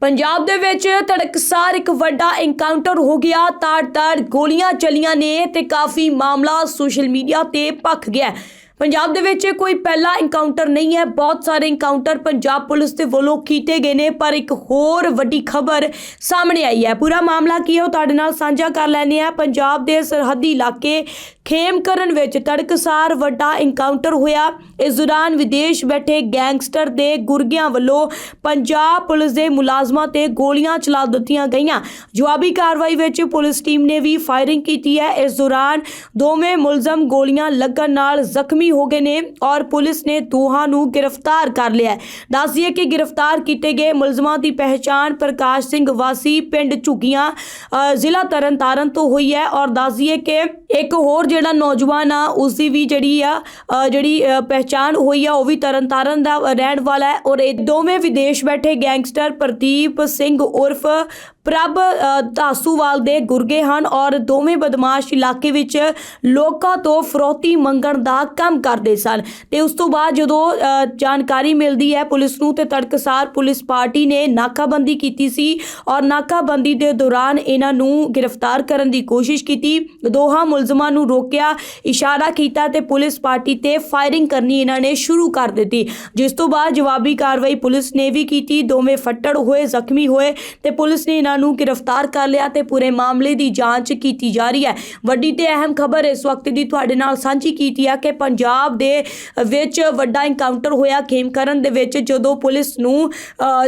ਪੰਜਾਬ ਦੇ ਵਿੱਚ ਤੜਕਸਾਰ ਇੱਕ ਵੱਡਾ ਇਨਕਾਊਂਟਰ ਹੋ ਗਿਆ। ਤਾੜ-ਤਾੜ ਗੋਲੀਆਂ ਚਲੀਆਂ ਨੇ ਤੇ ਕਾਫੀ ਮਾਮਲਾ ਸੋਸ਼ਲ ਮੀਡੀਆ ਤੇ ਭਖ ਗਿਆ ਪੰਜਾਬ ਦੇ ਵਿੱਚ ਕੋਈ ਪਹਿਲਾ ਇਨਕਾਊਂਟਰ ਨਹੀਂ ਹੈ। ਬਹੁਤ ਸਾਰੇ ਇਨਕਾਊਂਟਰ ਪੰਜਾਬ ਪੁਲਿਸ ਦੇ ਵੱਲੋਂ ਕੀਤੇ ਗਏ ਨੇ, ਪਰ ਇੱਕ ਹੋਰ ਵੱਡੀ ਖਬਰ ਸਾਹਮਣੇ ਆਈ ਹੈ। ਪੂਰਾ ਮਾਮਲਾ ਕੀ ਹੈ ਉਹ ਤੁਹਾਡੇ ਨਾਲ ਸਾਂਝਾ ਕਰ ਲੈਂਦੇ ਆ ਪੰਜਾਬ ਦੇ ਸਰਹੱਦੀ ਇਲਾਕੇ ਖੇਮਕਰਨ ਵਿੱਚ ਤੜਕਸਾਰ ਵੱਡਾ ਇਨਕਾਊਂਟਰ ਹੋਇਆ। ਇਸ ਦੌਰਾਨ ਵਿਦੇਸ਼ ਬੈਠੇ ਗੈਂਗਸਟਰ ਦੇ ਗੁਰਗਿਆਂ ਵੱਲੋਂ ਪੰਜਾਬ ਪੁਲਿਸ ਦੇ ਮੁਲਾਜ਼ਮਾਂ ਤੇ ਗੋਲੀਆਂ ਚਲਾ ਦਿੱਤੀਆਂ ਗਈਆਂ। ਜਵਾਬੀ ਕਾਰਵਾਈ ਵਿੱਚ ਪੁਲਿਸ ਟੀਮ ਨੇ ਵੀ ਫਾਇਰਿੰਗ ਕੀਤੀ ਹੈ। ਇਸ ਦੌਰਾਨ ਦੋਵੇਂ ਮੁਲਜ਼ਮ ਗੋਲੀਆਂ ਲੱਗਣ ਨਾਲ ਜ਼ਖਮੀ ਹੋ ਗਏ ਨੇ ਔਰ ਪੁਲਿਸ ਨੇ ਦੋਹਾਂ ਨੂੰ ਗ੍ਰਿਫਤਾਰ ਕਰ ਲਿਆ ਹੈ। ਦੱਸ ਕਿ ਗ੍ਰਿਫਤਾਰ ਕੀਤੇ ਗਏ ਮੁਲਜ਼ਮਾਂ ਦੀ ਪਹਿਚਾਣ ਪ੍ਰਕਾਸ਼ ਸਿੰਘ ਵਾਸੀ ਪਿੰਡ ਝੁੱਗੀਆਂ ਜ਼ਿਲ੍ਹਾ ਤਰਨਤਾਰਨ ਤੋਂ ਹੋਈ ਹੈ। ਔਰ ਦੱਸ ਦਈਏ ਕਿ ਇੱਕ ਹੋਰ ਜਿਹੜਾ ਨੌਜਵਾਨ ਆ ਉਸ ਦੀ ਵੀ ਜਿਹੜੀ ਆ ਜਿਹੜੀ ਅ, ਪਹਿਚਾਣ ਹੋਈ ਆ ਉਹ ਵੀ ਤਰਨਤਾਰਨ ਦਾ ਰਹਿਣ ਵਾਲਾ ਹੈ ਔਰ ਇਹ ਦੋਵੇਂ ਵਿਦੇਸ਼ ਬੈਠੇ ਗੈਂਗਸਟਰ ਪ੍ਰਦੀਪ ਸਿੰਘ ਉਰਫ ਪ੍ਰਭ ਅ, ਧਾਸੂਵਾਲ ਦੇ ਗੁਰਗੇ ਹਨ ਔਰ ਦੋਵੇਂ ਬਦਮਾਸ਼ ਇਲਾਕੇ ਵਿੱਚ ਲੋਕਾਂ ਤੋਂ ਫਰੋਤੀ ਮੰਗਣ ਦਾ ਕੰਮ ਕਰਦੇ ਸਨ। ਤੇ ਉਸ ਤੋਂ ਬਾਅਦ ਜਦੋਂ ਜਾਣਕਾਰੀ ਮਿਲਦੀ ਹੈ ਪੁਲਿਸ ਨੂੰ ਤੇ ਤੜਕਸਾਰ ਪੁਲਿਸ ਪਾਰਟੀ ਨੇ ਨਾਕਾਬੰਦੀ ਕੀਤੀ ਸੀ ਔਰ ਨਾਕਾਬੰਦੀ ਦੇ ਦੌਰਾਨ ਇਹਨਾਂ ਨੂੰ ਗ੍ਰਿਫਤਾਰ ਕਰਨ ਦੀ ਕੋਸ਼ਿਸ਼ ਕੀਤੀ। ਦੋਹਾਂ ਮੁਲਜ਼ਮਾਂ ਨੂੰ ਰੋਕਿਆ ਇਸ਼ਾਰਾ ਕੀਤਾ ਤੇ ਪੁਲਿਸ ਪਾਰਟੀ ਤੇ ਫਾਇਰਿੰਗ ਕਰਨੀ ਇਹਨਾਂ ਨੇ ਸ਼ੁਰੂ ਕਰ ਦਿੱਤੀ। ਜਿਸ ਤੋਂ ਬਾਅਦ ਜਵਾਬੀ ਕਾਰਵਾਈ ਪੁਲਿਸ ਨੇ ਵੀ ਕੀਤੀ। ਦੋਵੇਂ ਫੱਟੜ ਹੋਏ ਜ਼ਖਮੀ ਹੋਏ ਤੇ ਪੁਲਿਸ ਨੇ ਇਹਨਾਂ ਨੂੰ ਗ੍ਰਿਫਤਾਰ ਕਰ ਲਿਆ ਤੇ ਪੂਰੇ ਮਾਮਲੇ ਦੀ ਜਾਂਚ ਕੀਤੀ ਜਾ ਰਹੀ ਹੈ। ਵੱਡੀ ਤੇ ਅਹਿਮ ਖਬਰ ਇਸ ਵਕਤ ਦੀ ਤੁਹਾਡੇ ਨਾਲ ਸਾਂਝੀ ਕੀਤੀ ਹੈ ਕਿ ਪੰਜਾਬ ਦੇ ਵਿੱਚ ਵੱਡਾ ਇਨਕਾਊਂਟਰ ਹੋਇਆ ਖੇਮਕਰਨ ਦੇ ਵਿੱਚ ਜਦੋਂ ਪੁਲਿਸ ਨੂੰ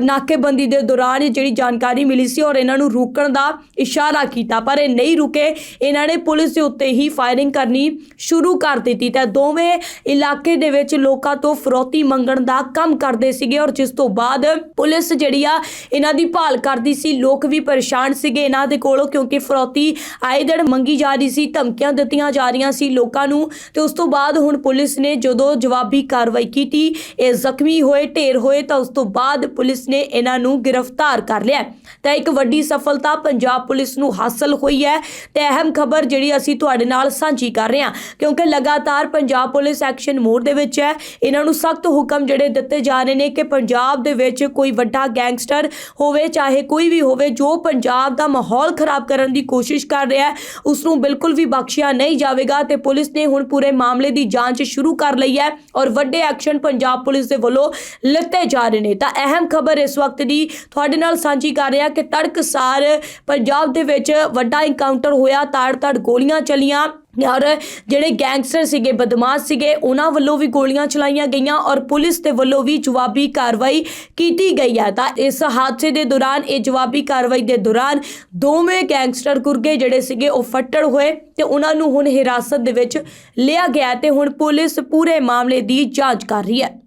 ਨਾਕੇਬੰਦੀ ਦੇ ਦੌਰਾਨ ਜਿਹੜੀ ਜਾਣਕਾਰੀ ਮਿਲੀ ਸੀ ਔਰ ਇਹਨਾਂ ਨੂੰ ਰੋਕਣ ਦਾ ਇਸ਼ਾਰਾ ਕੀਤਾ, ਪਰ ਇਹ ਨਹੀਂ ਰੁਕੇ। ਇਹਨਾਂ ਨੇ ਪੁਲਿਸ ਦੇ ਉੱਤੇ ਹੀ ਫਾਇਰਿੰਗ ਕਰਨੀ ਸ਼ੁਰੂ ਕਰ ਦਿੱਤੀ ਤਾਂ ਦੋਵੇਂ ਇਲਾਕੇ ਦੇ ਵਿੱਚ ਲੋਕਾਂ ਤੋਂ ਫਰੋਤੀ ਮੰਗਣ ਦਾ ਕੰਮ ਕਰਦੇ ਸੀਗੇ ਔਰ ਜਿਸ ਤੋਂ ਬਾਅਦ ਪੁਲਿਸ ਜਿਹੜੀ ਆ, ਇਹਨਾਂ ਦੀ ਭਾਲ ਕਰਦੀ ਸੀ। ਲੋਕ ਵੀ ਪਰੇਸ਼ਾਨ ਸੀਗੇ ਇਹਨਾਂ ਦੇ ਕੋਲੋਂ, ਕਿਉਂਕਿ ਫਰੋਤੀ ਆਏ ਮੰਗੀ ਜਾ ਰਹੀ ਸੀ, ਧਮਕੀਆਂ ਦਿੱਤੀਆਂ ਜਾ ਰਹੀਆਂ ਸੀ ਲੋਕਾਂ ਨੂੰ। ਤੇ ਉਸ ਤੋਂ ਬਾਅਦ ਹੁਣ ਪੁਲਿਸ ਨੇ ਜਦੋਂ ਜਵਾਬੀ ਕਾਰਵਾਈ ਕੀਤੀ, ਇਹ ਜ਼ਖਮੀ ਹੋਏ, ਢੇਰ ਹੋਏ, ਤਾਂ ਉਸ ਤੋਂ ਬਾਅਦ ਪੁਲਿਸ ਨੇ ਇਹਨਾਂ ਨੂੰ ਗ੍ਰਿਫਤਾਰ ਕਰ ਲਿਆ। ਤਾਂ ਇੱਕ ਵੱਡੀ ਸਫਲਤਾ ਪੰਜਾਬ ਪੁਲਿਸ ਨੂੰ ਹਾਸਲ ਹੋਈ ਹੈ। ਤੇ ਅਹਿਮ ਖਬਰ ਜਿਹੜੀ ਅਸੀਂ ਤੁਹਾਡੇ ਨਾਲ ਸਾਂਝੀ ਕਰ ਰਹੇ ਹਾਂ, ਕਿਉਂਕਿ ਲਗਾਤਾਰ ਪੰਜਾਬ ਪੁਲਿਸ ਐਕਸ਼ਨ ਮੋਡ ਦੇ ਵਿੱਚ ਹੈ। ਇਹਨਾਂ ਨੂੰ ਸਖਤ ਹੁਕਮ ਜਿਹੜੇ ਦਿੱਤੇ ਜਾ ਰਹੇ ਨੇ ਕਿ ਪੰਜਾਬ ਦੇ ਵਿੱਚ ਕੋਈ ਵੱਡਾ ਗੈਂਗਸਟਰ ਹੋਵੇ, ਚਾਹੇ ਕੋਈ ਵੀ ਹੋਵੇ ਜੋ ਪੰਜਾਬ ਦਾ ਮਾਹੌਲ ਖਰਾਬ ਕਰਨ ਦੀ ਕੋਸ਼ਿਸ਼ ਕਰ ਰਿਹਾ ਹੈ ਉਸ ਨੂੰ ਬਿਲਕੁਲ ਵੀ ਬਖਸ਼ਿਆ ਨਹੀਂ ਜਾਵੇਗਾ ਤੇ ਪੁਲਿਸ ਨੇ ਹੁਣ ਪੂਰੇ ਮਾਮਲੇ ਦੀ ਜਾਂਚ ਸ਼ੁਰੂ ਕਰ ਲਈ ਹੈ ਔਰ ਵੱਡੇ ਐਕਸ਼ਨ ਪੰਜਾਬ ਪੁਲਿਸ ਦੇ ਵੱਲੋਂ ਲਿੱਤੇ ਜਾ ਰਹੇ ਨੇ। ਤਾਂ ਅਹਿਮ ਖਬਰ ਇਸ ਵਕਤ ਦੀ ਤੁਹਾਡੇ ਨਾਲ ਸਾਂਝੀ ਕਰ ਰਿਹਾ ਕਿ ਤੜਕਸਾਰ ਪੰਜਾਬ ਦੇ ਵਿੱਚ ਵੱਡਾ ਇਨਕਾਊਂਟਰ ਹੋਇਆ, ਤਾੜ-ਤਾੜ ਗੋਲੀਆਂ ਚਲੀਆਂ। ਔਰ ਜਿਹੜੇ ਗੈਂਗਸਟਰ ਸੀਗੇ, ਬਦਮਾਸ਼ ਸੀਗੇ, ਉਹਨਾਂ ਵੱਲੋਂ ਵੀ ਗੋਲੀਆਂ ਚਲਾਈਆਂ ਗਈਆਂ ਔਰ ਪੁਲਿਸ ਦੇ ਵੱਲੋਂ ਵੀ ਜਵਾਬੀ ਕਾਰਵਾਈ ਕੀਤੀ ਗਈ ਹੈ। ਤਾਂ ਇਸ ਹਾਦਸੇ ਦੇ ਦੌਰਾਨ, ਇਹ ਜਵਾਬੀ ਕਾਰਵਾਈ ਦੇ ਦੌਰਾਨ ਦੋਵੇਂ ਗੈਂਗਸਟਰ ਗੁਰਗੇ ਜਿਹੜੇ ਸੀਗੇ, ਉਹ ਫੱਟੜ ਹੋਏ ਤੇ ਉਹਨਾਂ ਨੂੰ ਹੁਣ ਹਿਰਾਸਤ ਦੇ ਵਿੱਚ ਲਿਆ ਗਿਆ ਤੇ ਹੁਣ ਪੁਲਿਸ ਪੂਰੇ ਮਾਮਲੇ ਦੀ ਜਾਂਚ ਕਰ ਰਹੀ ਹੈ।